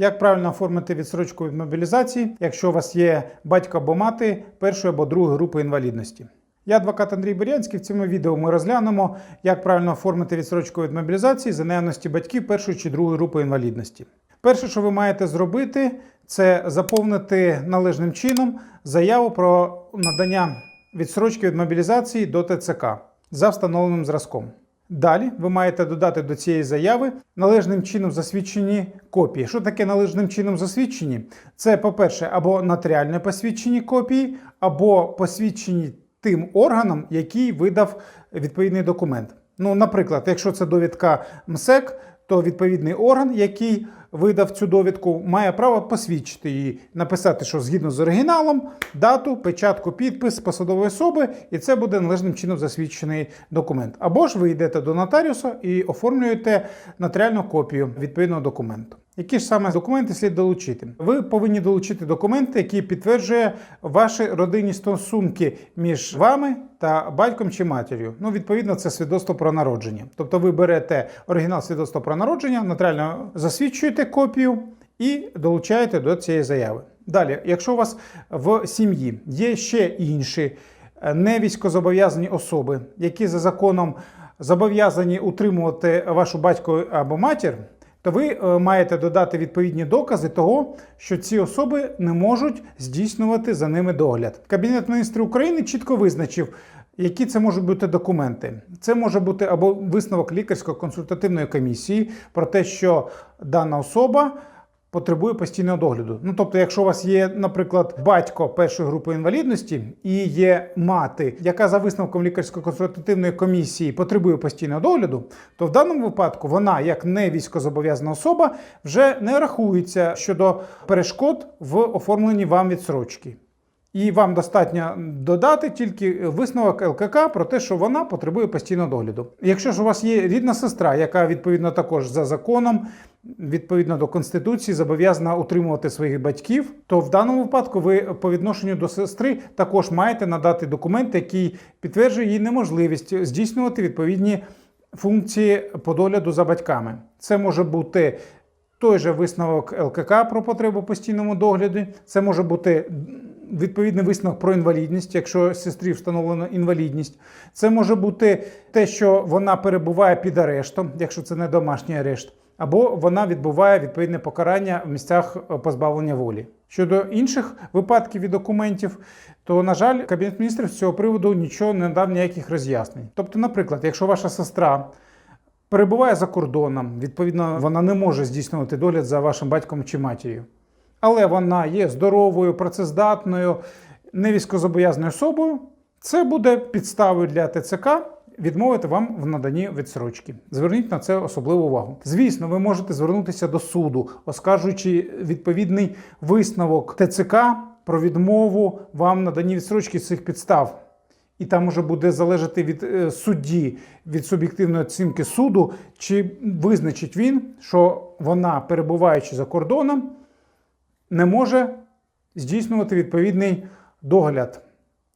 Як правильно оформити відсрочку від мобілізації, якщо у вас є батько або мати першої або другої групи інвалідності? Я адвокат Андрій Бурянський. В цьому відео ми розглянемо, як правильно оформити відсрочку від мобілізації за наявності батьків першої чи другої групи інвалідності. Перше, що ви маєте зробити, це заповнити належним чином заяву про надання відсрочки від мобілізації до ТЦК за встановленим зразком. Далі ви маєте додати до цієї заяви належним чином засвідчені копії. Що таке належним чином засвідчені? Це, по-перше, або нотаріально посвідчені копії, або посвідчені тим органом, який видав відповідний документ. Ну, наприклад, якщо це довідка МСЕК, то відповідний орган, який видав цю довідку, має право посвідчити її, написати, що згідно з оригіналом, дату, печатку, підпис посадової особи, і це буде належним чином засвідчений документ. Або ж ви йдете до нотаріуса і оформлюєте нотаріальну копію відповідного документу. Які ж саме документи слід долучити? Ви повинні долучити документи, які підтверджує ваші родинні стосунки між вами та батьком чи матір'ю. Ну, відповідно, це свідоцтво про народження. Тобто ви берете оригінал свідоцтва про народження, нотаріально засвідчуєте копію і долучаєте до цієї заяви. Далі, якщо у вас в сім'ї є ще інші е, невійськозобов'язані особи, які за законом зобов'язані утримувати вашу батько або матір, то ви е, маєте додати відповідні докази того, що ці особи не можуть здійснювати за ними догляд. Кабінет міністрів України чітко визначив. Які це можуть бути документи? Це може бути або висновок лікарсько-консультативної комісії про те, що дана особа потребує постійного догляду. Ну тобто, якщо у вас є, наприклад, батько першої групи інвалідності і є мати, яка за висновком лікарсько-консультативної комісії потребує постійного догляду, то в даному випадку вона, як не військовозобов'язана особа, вже не рахується щодо перешкод в оформленні вам відсрочки. І вам достатньо додати тільки висновок ЛКК про те, що вона потребує постійного догляду. Якщо ж у вас є рідна сестра, яка відповідно також за законом, відповідно до конституції, зобов'язана утримувати своїх батьків, то в даному випадку ви по відношенню до сестри також маєте надати документ, який підтверджує її неможливість здійснювати відповідні функції по догляду за батьками. Це може бути. Той же висновок ЛКК про потребу постійному догляду, це може бути відповідний висновок про інвалідність, якщо сестрі встановлено інвалідність. Це може бути те, що вона перебуває під арештом, якщо це не домашній арешт, або вона відбуває відповідне покарання в місцях позбавлення волі. Щодо інших випадків і документів, то, на жаль, Кабінет міністрів з цього приводу нічого не дав ніяких роз'яснень. Тобто, наприклад, якщо ваша сестра перебуває за кордоном, відповідно, вона не може здійснювати догляд за вашим батьком чи матір'ю але вона є здоровою, працездатною, невійськозобов'язаною особою, це буде підставою для ТЦК відмовити вам в наданні відсрочки. Зверніть на це особливу увагу. Звісно, ви можете звернутися до суду, оскаржуючи відповідний висновок ТЦК про відмову вам наданні відсрочки цих підстав. І там уже буде залежати від е, судді, від суб'єктивної оцінки суду, чи визначить він, що вона, перебуваючи за кордоном, не може здійснювати відповідний догляд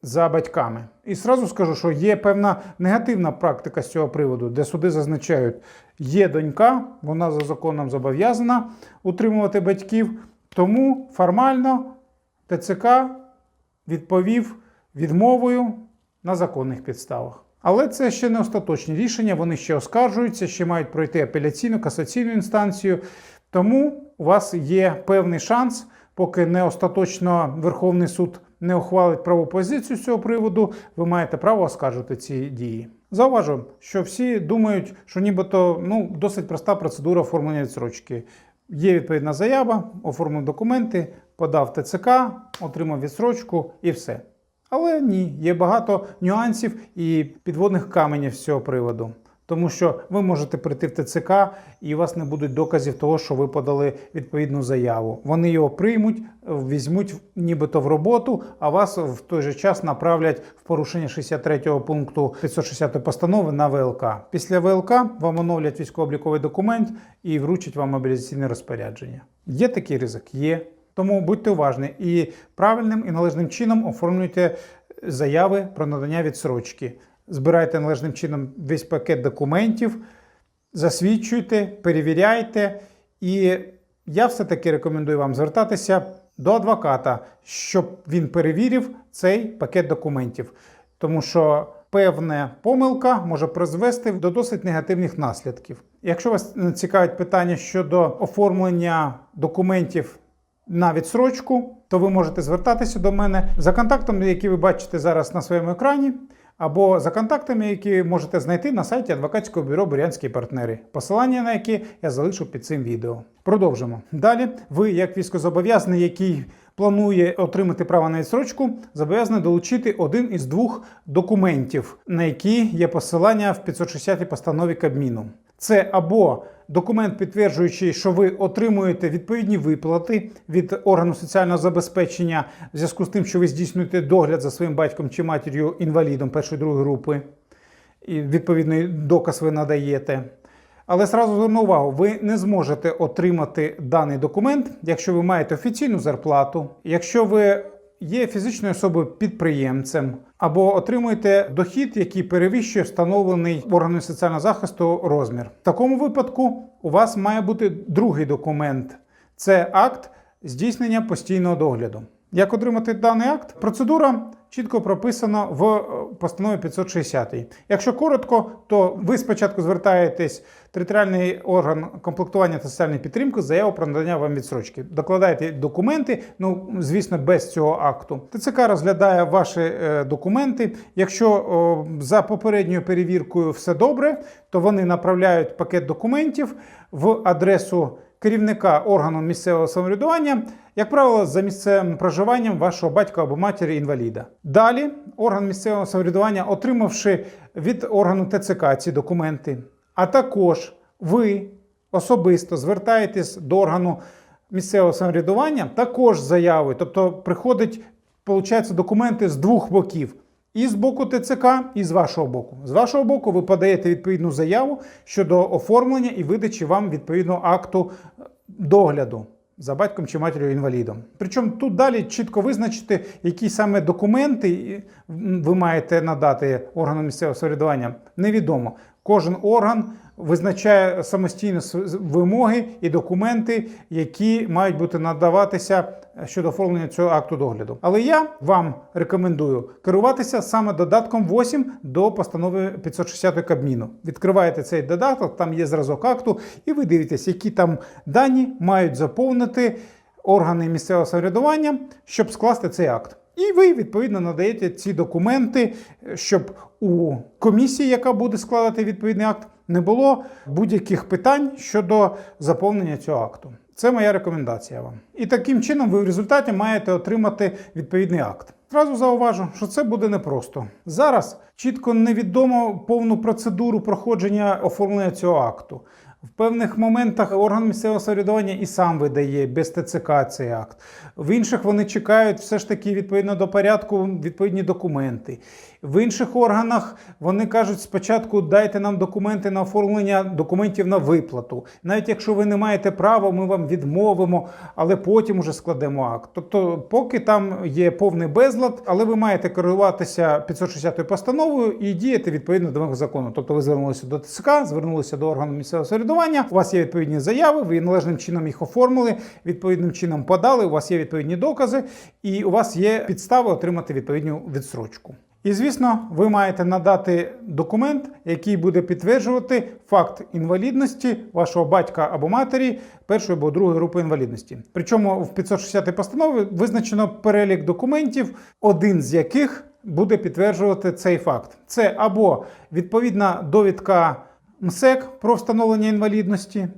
за батьками. І зразу скажу, що є певна негативна практика з цього приводу, де суди зазначають, є донька, вона за законом зобов'язана утримувати батьків, тому формально ТЦК відповів відмовою на законних підставах. Але це ще не остаточні рішення, вони ще оскаржуються, ще мають пройти апеляційну касаційну інстанцію. Тому у вас є певний шанс, поки не остаточно Верховний суд не ухвалить праву позицію з цього приводу, ви маєте право оскаржити ці дії. Зауважу, що всі думають, що нібито ну, досить проста процедура оформлення відсрочки. Є відповідна заява, оформив документи, подав ТЦК, отримав відсрочку і все. Але ні, є багато нюансів і підводних каменів з цього приводу. Тому що ви можете прийти в ТЦК і у вас не будуть доказів того, що ви подали відповідну заяву. Вони його приймуть, візьмуть нібито в роботу, а вас в той же час направлять в порушення 63 пункту 560 постанови на ВЛК. Після ВЛК вам оновлять військово-обліковий документ і вручать вам мобілізаційне розпорядження. Є такий ризик? Є. Тому будьте уважні і правильним і належним чином оформлюйте заяви про надання відсрочки збирайте належним чином весь пакет документів, засвідчуйте, перевіряйте. І я все-таки рекомендую вам звертатися до адвоката, щоб він перевірив цей пакет документів, тому що певна помилка може призвести до досить негативних наслідків. Якщо вас цікавить питання щодо оформлення документів на відсрочку, то ви можете звертатися до мене. За контактами, які ви бачите зараз на своєму екрані, або за контактами, які можете знайти на сайті адвокатського бюро Бурянські партнери, посилання на які я залишу під цим відео. Продовжимо. Далі, ви, як військозобов'язаний, який планує отримати право на відсрочку, зобов'язаний долучити один із двох документів, на які є посилання в 560 постанові Кабміну. Це або документ, підтверджуючий, що ви отримуєте відповідні виплати від органу соціального забезпечення в зв'язку з тим, що ви здійснюєте догляд за своїм батьком чи матір'ю інвалідом першої другої групи, і відповідний доказ ви надаєте. Але зразу зверну увагу, ви не зможете отримати даний документ, якщо ви маєте офіційну зарплату, якщо ви є фізичною особою підприємцем або отримуєте дохід, який перевищує встановлений органом соціального захисту розмір. В такому випадку у вас має бути другий документ це акт здійснення постійного догляду. Як отримати даний акт? Процедура чітко прописана в е, постанові 560. Якщо коротко, то ви спочатку звертаєтесь в територіальний орган комплектування та соціальної підтримки з заявою про надання вам відсрочки. Докладаєте документи, ну звісно, без цього акту. ТЦК розглядає ваші е, документи. Якщо о, за попередньою перевіркою все добре, то вони направляють пакет документів в адресу керівника органу місцевого самоврядування, як правило, за місцем проживанням вашого батька або матері інваліда. Далі орган місцевого самоврядування, отримавши від органу ТЦК ці документи, а також ви особисто звертаєтесь до органу місцевого самоврядування також заявою, тобто приходить, виходить, документи з двох боків. І з боку ТЦК, і з вашого боку. З вашого боку, ви подаєте відповідну заяву щодо оформлення і видачі вам відповідного акту догляду за батьком чи матір'ю інвалідом. Причому тут далі чітко визначити, які саме документи ви маєте надати органам місцевого самоврядування, невідомо. Кожен орган визначає самостійно вимоги і документи, які мають бути надаватися щодо оформлення цього акту догляду. Але я вам рекомендую керуватися саме додатком 8 до постанови 560 Кабміну. Відкриваєте цей додаток, там є зразок акту, і ви дивитесь, які там дані мають заповнити органи місцевого самоврядування, щоб скласти цей акт. І ви відповідно надаєте ці документи, щоб у комісії, яка буде складати відповідний акт, не було будь-яких питань щодо заповнення цього акту. Це моя рекомендація вам. І таким чином ви в результаті маєте отримати відповідний акт. Зразу зауважу, що це буде непросто. Зараз чітко невідомо повну процедуру проходження оформлення цього акту. В певних моментах орган місцевого самоврядування і сам видає без ТЦК цей акт. В інших вони чекають все ж таки відповідно до порядку відповідні документи. В інших органах вони кажуть, спочатку дайте нам документи на оформлення документів на виплату. Навіть якщо ви не маєте права, ми вам відмовимо, але потім уже складемо акт. Тобто, поки там є повний безлад, але ви маєте керуватися 560 постановою і діяти відповідно до закону. Тобто ви звернулися до ТСК, звернулися до органу місцевого самоврядування, У вас є відповідні заяви, ви належним чином їх оформили, відповідним чином подали. У вас є відповідні докази, і у вас є підстави отримати відповідну відсрочку. І, звісно, ви маєте надати документ, який буде підтверджувати факт інвалідності вашого батька або матері першої або другої групи інвалідності. Причому в 560 постанові визначено перелік документів, один з яких буде підтверджувати цей факт. Це або відповідна довідка МСЕК про встановлення інвалідності,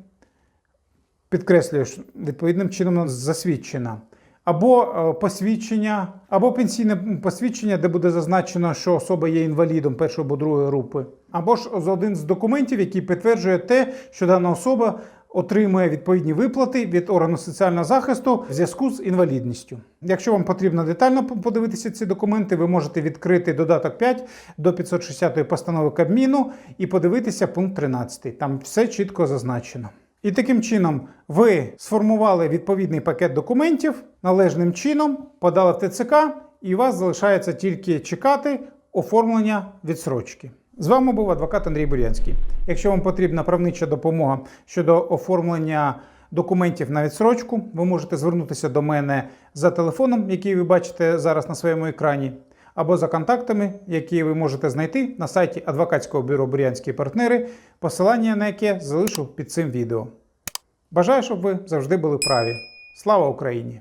підкреслюю, відповідним чином засвідчена. Або е, посвідчення, або пенсійне посвідчення, де буде зазначено, що особа є інвалідом першої або другої групи, або ж один з документів, який підтверджує те, що дана особа отримує відповідні виплати від органу соціального захисту в зв'язку з інвалідністю. Якщо вам потрібно детально подивитися ці документи, ви можете відкрити додаток 5 до 560 постанови Кабміну і подивитися пункт 13. Там все чітко зазначено. І таким чином ви сформували відповідний пакет документів належним чином, подали в ТЦК, і у вас залишається тільки чекати оформлення відсрочки. З вами був адвокат Андрій Бурянський. Якщо вам потрібна правнича допомога щодо оформлення документів на відсрочку, ви можете звернутися до мене за телефоном, який ви бачите зараз на своєму екрані, або за контактами, які ви можете знайти на сайті адвокатського бюро Бурянські партнери, посилання на яке залишу під цим відео. Бажаю, щоб ви завжди були праві. Слава Україні!